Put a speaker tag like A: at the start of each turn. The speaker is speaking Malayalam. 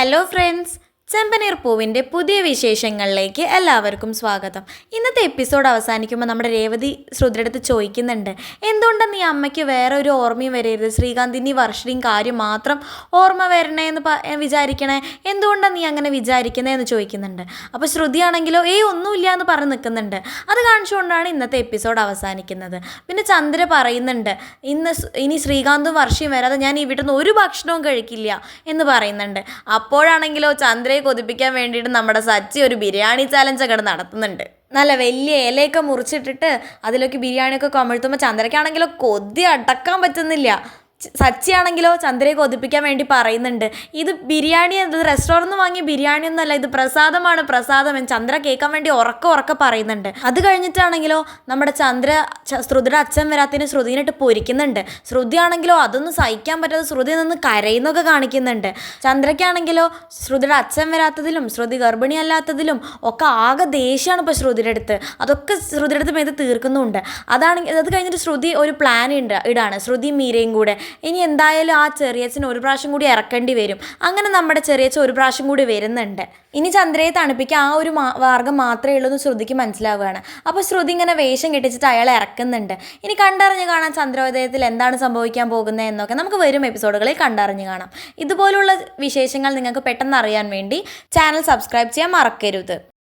A: ഹലോ ഫ്രണ്ട്സ് ചെമ്പനീർ പൂവിന്റെ പുതിയ വിശേഷങ്ങളിലേക്ക് എല്ലാവർക്കും സ്വാഗതം. ഇന്നത്തെ എപ്പിസോഡ് അവസാനിക്കുമ്പോൾ നമ്മുടെ രേവതി ശ്രുതിയുടെ അടുത്ത് ചോദിക്കുന്നുണ്ട് എന്തുകൊണ്ടാണ് നീ അമ്മയ്ക്ക് വേറെ ഒരു ഓർമ്മയും വരരുത്? ശ്രീകാന്തിന്റെ വർഷയും കാര്യം മാത്രം ഓർമ്മ വരണേ എന്ന് വിചാരിക്കണേ? എന്തുകൊണ്ടാണ് നീ അങ്ങനെ വിചാരിക്കുന്നേ? എന്ന് ചോദിക്കുന്നുണ്ട്. അപ്പോൾ ശ്രുതിയാണെങ്കിലോ ഏയ് ഒന്നുമില്ല എന്ന് പറഞ്ഞ് നിൽക്കുന്നുണ്ട്. അത് കാണിച്ചുകൊണ്ടാണ് ഇന്നത്തെ എപ്പിസോഡ് അവസാനിക്കുന്നത്. പിന്നെ ചന്ദ്ര പറയുന്നുണ്ട് ഇന്ന് ഇനി ശ്രീകാന്തും വർഷയും വരാതെ ഞാൻ ഇവിടുന്ന് ഒരു ഭക്ഷണവും കഴിക്കില്ല എന്ന് പറയുന്നുണ്ട്. അപ്പോഴാണെങ്കിലോ ചന്ദ്രയെ കൊതിപ്പിക്കാൻ വേണ്ടിയിട്ട് നമ്മുടെ സച്ചി ഒരു ബിരിയാണി ചാലഞ്ച് അങ്ങോട്ട് നടത്തുന്നുണ്ട്. നല്ല വലിയ ഇലയൊക്കെ മുറിച്ചിട്ടിട്ട് അതിലേക്ക് ബിരിയാണിയൊക്കെ കമിഴ്ത്തുമ്പോൾ ചന്ദ്രയ്ക്കാണെങ്കിലോ കൊതി അടക്കാൻ പറ്റുന്നില്ല. സച്ചിയാണെങ്കിലോ ചന്ദ്രയെ കൊതിപ്പിക്കാൻ വേണ്ടി പറയുന്നുണ്ട്. ഇത് ബിരിയാണി ഇത് റെസ്റ്റോറന്റ് വാങ്ങിയ ബിരിയാണി ഒന്നല്ല ഇത് പ്രസാദമാണ് പ്രസാദം ചന്ദ്ര കേൾക്കാൻ വേണ്ടി ഉറക്ക ഉറക്ക പറയുന്നുണ്ട്. അത് കഴിഞ്ഞിട്ടാണെങ്കിലോ നമ്മുടെ ചന്ദ്ര ശ്രുതിയുടെ അച്ഛൻ വരാത്തതിന് ശ്രുതിനിട്ട് പൊരിക്കുന്നുണ്ട്. ശ്രുതിയാണെങ്കിലോ അതൊന്നും സഹിക്കാൻ പറ്റാതെ ശ്രുതി നിന്ന് കരയുന്നൊക്കെ കാണിക്കുന്നുണ്ട്. ചന്ദ്രയ്ക്കാണെങ്കിലോ ശ്രുതിയുടെ അച്ഛൻ വരാത്തതിലും ശ്രുതി ഗർഭിണിയല്ലാത്തതിലും ഒക്കെ ആകെ ദേഷ്യമാണ് ഇപ്പോൾ ശ്രുതിയുടെ അടുത്ത്. അതൊക്കെ ശ്രുതിയുടെ അടുത്ത് മേത് തീർക്കുന്നുമുണ്ട് അതാണെങ്കിൽ അത് കഴിഞ്ഞിട്ട് ശ്രുതി ഒരു പ്ലാൻ ഉണ്ട് ഇടാണ്. ശ്രുതി മീരയും കൂടെ. ഇനി എന്തായാലും ആ ചെറിയച്ഛന് ഒരു പ്രാവശ്യം കൂടി ഇറക്കേണ്ടി വരും. അങ്ങനെ നമ്മുടെ ചെറിയച്ഛൻ ഒരു പ്രാവശ്യം കൂടി വരുന്നുണ്ട്. ഇനി ചന്ദ്രയെ തണുപ്പിക്കാൻ ആ ഒരു മാർഗം മാത്രമേ ഉള്ളൂ എന്ന് ശ്രുതിക്ക് മനസ്സിലാവുകയാണ്. അപ്പോൾ ശ്രുതി ഇങ്ങനെ വേഷം കെട്ടിച്ചിട്ട് അയാൾ ഇറക്കുന്നുണ്ട്. ഇനി കണ്ടറിഞ്ഞ് കാണാൻ ചന്ദ്രോദയത്തിൽ എന്താണ് സംഭവിക്കാൻ പോകുന്നത് എന്നൊക്കെ. നമുക്ക് വരും എപ്പിസോഡുകളിൽ കണ്ടറിഞ്ഞ് കാണാം. ഇതുപോലുള്ള വിശേഷങ്ങൾ നിങ്ങൾക്ക് പെട്ടെന്ന് അറിയാൻ വേണ്ടി ചാനൽ സബ്സ്ക്രൈബ് ചെയ്യാൻ മറക്കരുത്.